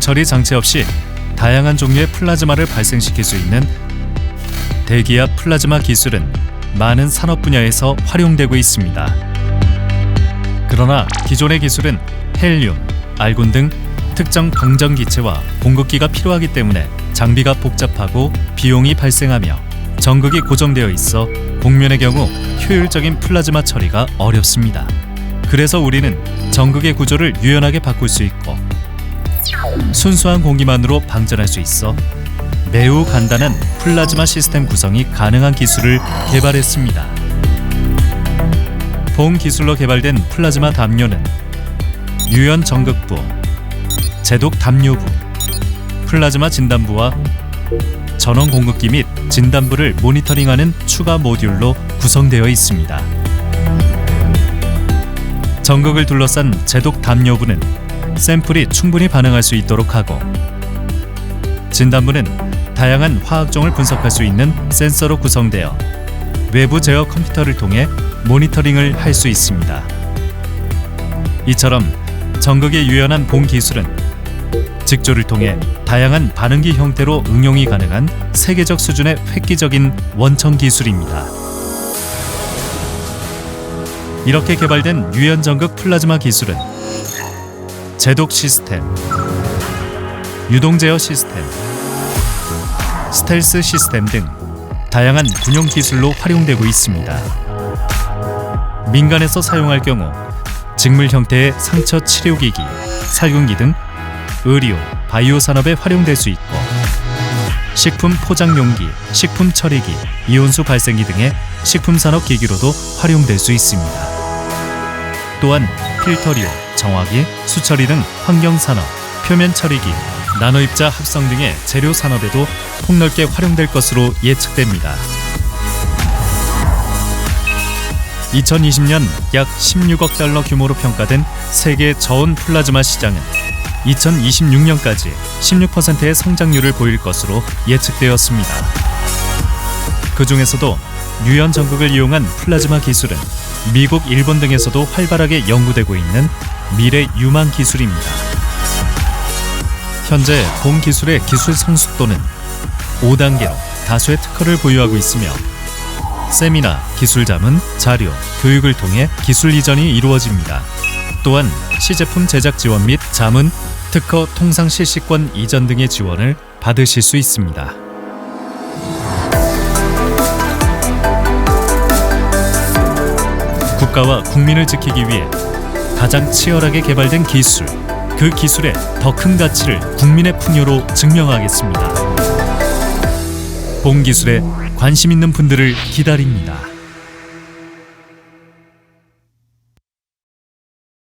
처리 장치 없이 다양한 종류의 플라즈마를 발생시킬 수 있는 대기압 플라즈마 기술은 많은 산업 분야에서 활용되고 있습니다. 그러나 기존의 기술은 헬륨, 알곤 등 특정 방전 기체와 공급기가 필요하기 때문에 장비가 복잡하고 비용이 발생하며 전극이 고정되어 있어 공면의 경우 효율적인 플라즈마 처리가 어렵습니다. 그래서 우리는 전극의 구조를 유연하게 바꿀 수 있고 순수한 공기만으로 방전할 수 있어 매우 간단한 플라즈마 시스템 구성이 가능한 기술을 개발했습니다. 본 기술로 개발된 플라즈마 담요는 유연 전극부, 제독 담요부, 플라즈마 진단부와 전원 공급기 및 진단부를 모니터링하는 추가 모듈로 구성되어 있습니다. 전극을 둘러싼 제독 담요부는 샘플이 충분히 반응할 수 있도록 하고 진단부는 다양한 화학종을 분석할 수 있는 센서로 구성되어 외부 제어 컴퓨터를 통해 모니터링을 할 수 있습니다. 이처럼 전극의 유연한 본 기술은 직조를 통해 다양한 반응기 형태로 응용이 가능한 세계적 수준의 획기적인 원천 기술입니다. 이렇게 개발된 유연 전극 플라즈마 기술은 제독 시스템, 유동 제어 시스템, 스텔스 시스템 등 다양한 군용 기술로 활용되고 있습니다. 민간에서 사용할 경우 직물 형태의 상처 치료기기, 살균기 등 의료, 바이오 산업에 활용될 수 있고 식품 포장 용기, 식품 처리기, 이온수 발생기 등의 식품 산업 기기로도 활용될 수 있습니다. 또한 필터류, 정화기, 수처리 등 환경 산업, 표면 처리기, 나노 입자 합성 등의 재료 산업에도 폭넓게 활용될 것으로 예측됩니다. 2020년 약 16억 달러 규모로 평가된 세계 저온 플라즈마 시장은 2026년까지 16%의 성장률을 보일 것으로 예측되었습니다. 그 중에서도 유연 전극을 이용한 플라즈마 기술은 미국, 일본 등에서도 활발하게 연구되고 있는 미래 유망 기술입니다. 현재 본 기술의 기술 성숙도는 5단계로 다수의 특허를 보유하고 있으며 세미나, 기술 자문, 자료, 교육을 통해 기술 이전이 이루어집니다. 또한 시제품 제작 지원 및 자문, 특허 통상 실시권 이전 등의 지원을 받으실 수 있습니다. 국가와 국민을 지키기 위해 가장 치열하게 개발된 기술, 그 기술의 더 큰 가치를 국민의 풍요로 증명하겠습니다. 본 기술에 관심 있는 분들을 기다립니다.